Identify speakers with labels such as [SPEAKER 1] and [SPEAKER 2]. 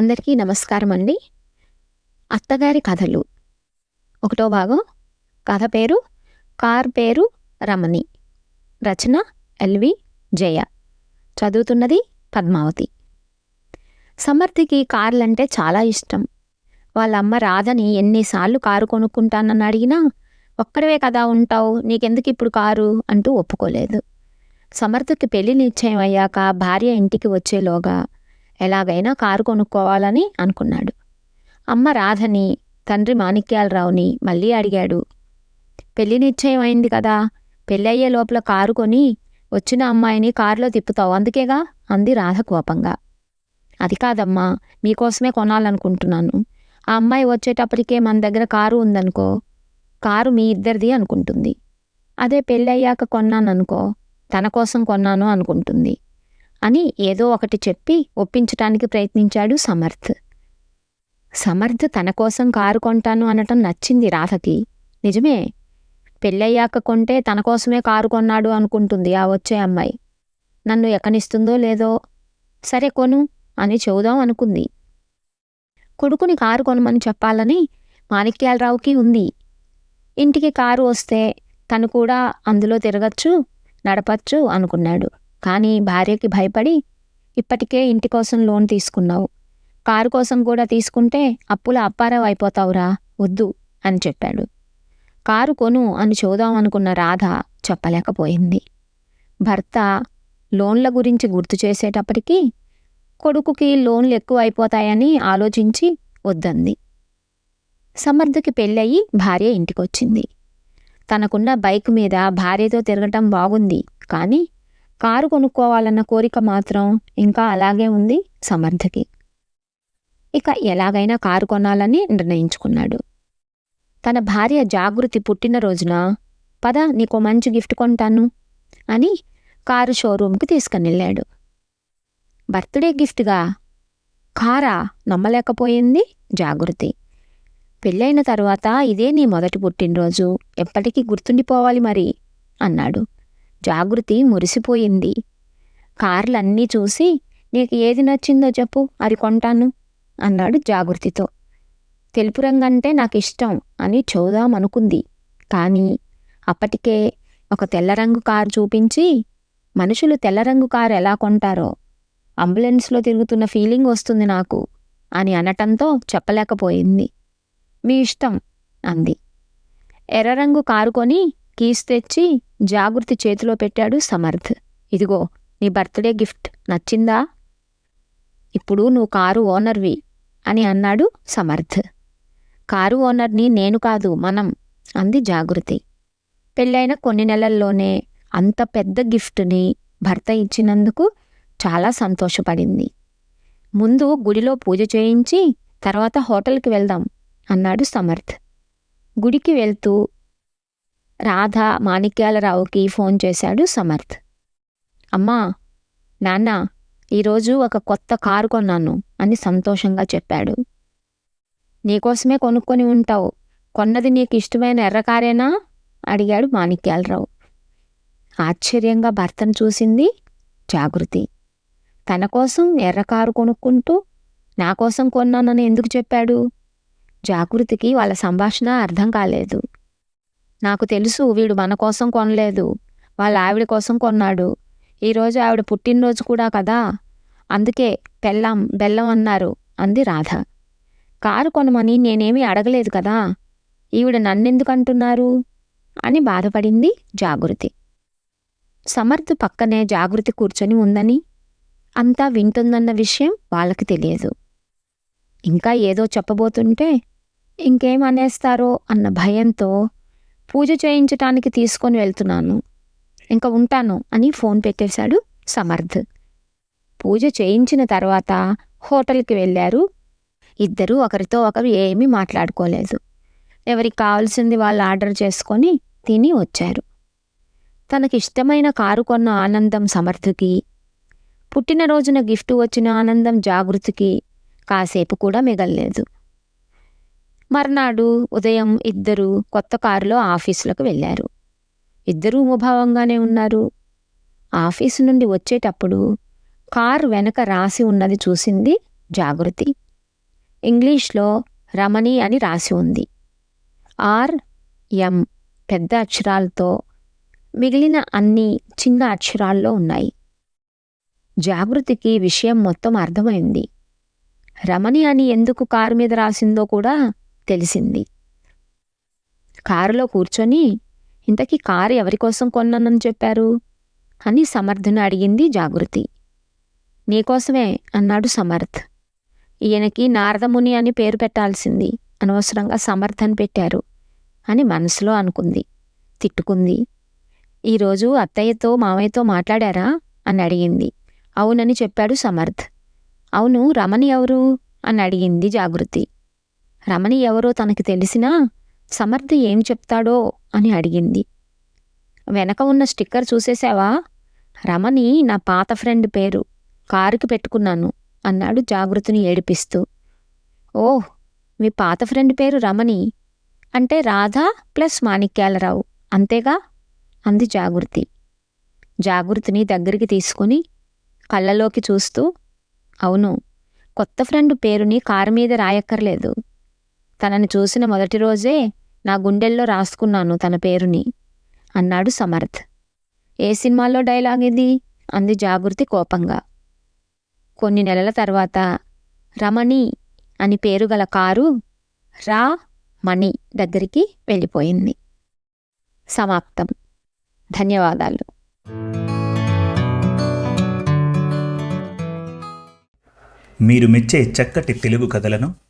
[SPEAKER 1] అందరికీ నమస్కారం అండి అత్తగారి కథలు. ఒకటో భాగం. కథ పేరు కార్ పేరు రమణి. రచన ఎల్వి జయ. చదువుతున్నది పద్మావతి. సమర్థికి కార్లంటే చాలా ఇష్టం. వాళ్ళ అమ్మ రాధని ఎన్నిసార్లు కారు కొనుక్కుంటానని అడిగినా ఒక్కడవే కదా ఉంటావు నీకెందుకు ఇప్పుడు కారు? అంటూ ఒప్పుకోలేదు. సమర్థకి పెళ్ళి నిశ్చయం అయ్యాక భార్య ఇంటికి వచ్చేలోగా ఎలాగైనా కారు కొనుక్కోవాలని అనుకున్నాడు. అమ్మ రాధని తండ్రి మాణిక్యాలరావుని మళ్ళీ అడిగాడు. పెళ్ళి నిశ్చయం అయింది కదా. పెళ్ళయ్యే లోపల కారు కొని వచ్చిన అమ్మాయిని కారులో తిప్పుతావు. అందుకేగా? అంది రాధ కోపంగా. అది కాదమ్మా. మీకోసమే కొనాలనుకుంటున్నాను. ఆ అమ్మాయి వచ్చేటప్పటికే మన దగ్గర కారు ఉందనుకో కారు మీ ఇద్దరిది అనుకుంటుంది. అదే పెళ్ళయ్యాక కొన్నాననుకో తన కోసం కొన్నాను అనుకుంటుంది. అని ఏదో ఒకటి చెప్పి ఒప్పించటానికి ప్రయత్నించాడు సమర్థ్. సమర్థ్ తన కోసం కారు కొంటాను అనటం నచ్చింది రాధకి. నిజమే పెళ్ళయ్యాక కొంటే తన కోసమే కారు కొన్నాడు అనుకుంటుంది ఆ వచ్చే అమ్మాయి. నన్ను ఎక్కనిస్తుందో లేదో సరే కొను అని చెబుదాం అనుకుంది. కొడుకుని కారు కొనమని చెప్పాలని మాణిక్యాలరావుకి ఉంది. ఇంటికి కారు వస్తే తను కూడా అందులో తిరగచ్చు నడపచ్చు అనుకున్నాడు. కానీ భార్యకి భయపడి ఇప్పటికే ఇంటి కోసం లోన్ తీసుకున్నావు. కారు కోసం కూడా తీసుకుంటే అప్పుల అప్పారావు అయిపోతావురా వద్దు అని చెప్పాడు. కారు కొను అని చూద్దాం అనుకున్న రాధ చెప్పలేకపోయింది. భర్త లోన్ల గురించి గుర్తు చేసేటప్పటికీ కొడుకుకి లోన్లు ఎక్కువ అయిపోతాయని ఆలోచించి వద్దంది. సమర్థకి పెళ్ళయి భార్య ఇంటికొచ్చింది. తనకున్న బైక్ మీద భార్యతో తిరగటం బాగుంది కానీ కారు కొనుక్కోవాలన్న కోరిక మాత్రం ఇంకా అలాగే ఉంది సమర్థకి. ఇక ఎలాగైనా కారు కొనాలని నిర్ణయించుకున్నాడు. తన భార్య జాగృతి పుట్టినరోజున పద నీకో మంచి గిఫ్ట్ కొంటాను అని కారు షోరూంకి తీసుకునెళ్ళాడు. బర్త్డే గిఫ్ట్గా కారా నమ్మలేకపోయింది జాగృతి. పెళ్ళైన తర్వాత ఇదే నీ మొదటి పుట్టినరోజు ఎప్పటికీ గుర్తుండిపోవాలి మరి అన్నాడు. జాగృతి మురిసిపోయింది. కార్లన్నీ చూసి నీకు ఏది నచ్చిందో చెప్పు అది కొంటాను అన్నాడు జాగృతితో. తెలుపు రంగంటే నాకు ఇష్టం అని చూదామనుకుంది కానీ అప్పటికే ఒక తెల్లరంగు కారు చూపించి మనుషులు తెల్లరంగు కారు ఎలా కొంటారో? అంబులెన్స్లో తిరుగుతున్న ఫీలింగ్ వస్తుంది నాకు అని అనటంతో చెప్పలేకపోయింది. మీ ఇష్టం అంది. ఎర్రరంగు కారు కొని కీస్ తెచ్చి జాగృతి చేతిలో పెట్టాడు సమర్థ్. ఇదిగో నీ బర్త్డే గిఫ్ట్ నచ్చిందా? ఇప్పుడు నువ్వు కారు ఓనర్వి అని అన్నాడు సమర్థ్. కారు ఓనర్ని నేను కాదు మనం అంది జాగృతి. పెళ్ళైన కొన్ని నెలల్లోనే అంత పెద్ద గిఫ్ట్ని భర్త ఇచ్చినందుకు చాలా సంతోషపడింది. ముందు గుడిలో పూజ చేయించి తర్వాత హోటల్కి వెళ్దాం అన్నాడు సమర్థ్. గుడికి వెళ్తూ రాధ మాణిక్యాలరావుకి ఫోన్ చేశాడు సమర్థ్. అమ్మా నాన్న ఈరోజు ఒక కొత్త కారు కొన్నాను అని సంతోషంగా చెప్పాడు. నీకోసమే కొనుక్కొని ఉంటావు. కొన్నది నీకు ఇష్టమైన ఎర్రకారేనా? అడిగాడు మాణిక్యాలరావు. ఆశ్చర్యంగా భర్తను చూసింది జాగృతి. తన కోసం ఎర్రకారు కొనుక్కుంటూ నా కోసం కొన్నానని ఎందుకు చెప్పాడు? జాగృతికి వాళ్ళ సంభాషణ అర్థం కాలేదు. నాకు తెలుసు వీడు మన కోసం కొనలేదు. వాళ్ళ ఆవిడ కోసం కొన్నాడు. ఈరోజు ఆవిడ పుట్టినరోజు కూడా కదా? అందుకే పెళ్ళం బెల్లం అన్నారు అంది రాధ. కారు కొనమని నేనేమీ అడగలేదు కదా? ఈవిడ నన్నెందుకు అంటున్నారు అని బాధపడింది జాగృతి. సమర్థ్ పక్కనే జాగృతి కూర్చొని ఉందని అంతా వింటుందన్న విషయం వాళ్ళకి తెలియదు. ఇంకా ఏదో చెప్పబోతుంటే ఇంకేం అనేస్తారో అన్న భయంతో పూజ చేయించటానికి తీసుకొని వెళ్తున్నాను. ఇంకా ఉంటాను అని ఫోన్ పెట్టేశాడు సమర్థ్. పూజ చేయించిన తర్వాత హోటల్కి వెళ్ళారు. ఇద్దరూ ఒకరితో ఒకరు ఏమీ మాట్లాడుకోలేదు. ఎవరికి కావాల్సింది వాళ్ళు ఆర్డర్ చేసుకొని తిని వచ్చారు. తనకిష్టమైన కారు కొన్న ఆనందం సమర్థకి పుట్టినరోజున గిఫ్ట్ వచ్చిన ఆనందం జాగృతికి కాసేపు కూడా మిగల్లేదు. మర్నాడు ఉదయం ఇద్దరూ కొత్త కారులో ఆఫీసులకు వెళ్ళారు. ఇద్దరూ ముభావంగానే ఉన్నారు. ఆఫీసు నుండి వచ్చేటప్పుడు కారు వెనక రాసి ఉన్నది చూసింది జాగృతి. ఇంగ్లీష్లో రమణి అని రాసి ఉంది. ఆర్ ఎం పెద్ద అక్షరాలతో మిగిలిన అన్ని చిన్న అక్షరాల్లో ఉన్నాయి. జాగృతికి విషయం మొత్తం అర్థమైంది. రమణి అని ఎందుకు కారు మీద రాసిందో కూడా తెలిసింది. కారులో కూర్చొని ఇంతకీ కారు ఎవరికోసం కొన్నానని చెప్పారు? అని సమర్థను అడిగింది జాగృతి. నీకోసమే అన్నాడు సమర్థ్. ఈయనకి నారదముని అని పేరు పెట్టాల్సింది. అనవసరంగా సమర్థ్ అని పెట్టారు అని మనసులో అనుకుంది. తిట్టుకుంది. ఈరోజు అత్తయ్యతో మామయ్యతో మాట్లాడారా? అని అడిగింది. అవునని చెప్పాడు సమర్థ్. అవును రమణి ఎవరు? అని అడిగింది జాగృతి. రమణి ఎవరో తనకి తెలిసినా సమర్థి ఏం చెప్తాడో అని అడిగింది. వెనక ఉన్న స్టిక్కర్ చూసేశావా? రమణి నా పాత ఫ్రెండ్ పేరు కారుకి పెట్టుకున్నాను అన్నాడు జాగృతిని ఏడిపిస్తూ. ఓహ్ మీ పాత ఫ్రెండ్ పేరు రమణి? అంటే రాధా ప్లస్ మాణిక్యాలరావు అంతేగా? అంది జాగృతి. జాగృతిని దగ్గరికి తీసుకుని కళ్ళలోకి చూస్తూ అవును కొత్త ఫ్రెండ్ పేరుని కారు మీద రాయక్కర్లేదు. తనని చూసిన మొదటి రోజే నా గుండెల్లో రాసుకున్నాను తన పేరుని అన్నాడు సమర్థ్. ఏ సినిమాలో డైలాగ్ ఇది? అంది జాగృతి కోపంగా. కొన్ని నెలల తర్వాత రమణి అని పేరు గల కారు రా మణి దగ్గరికి వెళ్ళిపోయింది. సమాప్తం. ధన్యవాదాలు.
[SPEAKER 2] మీరు మెచ్చే చక్కటి తెలుగు కథలను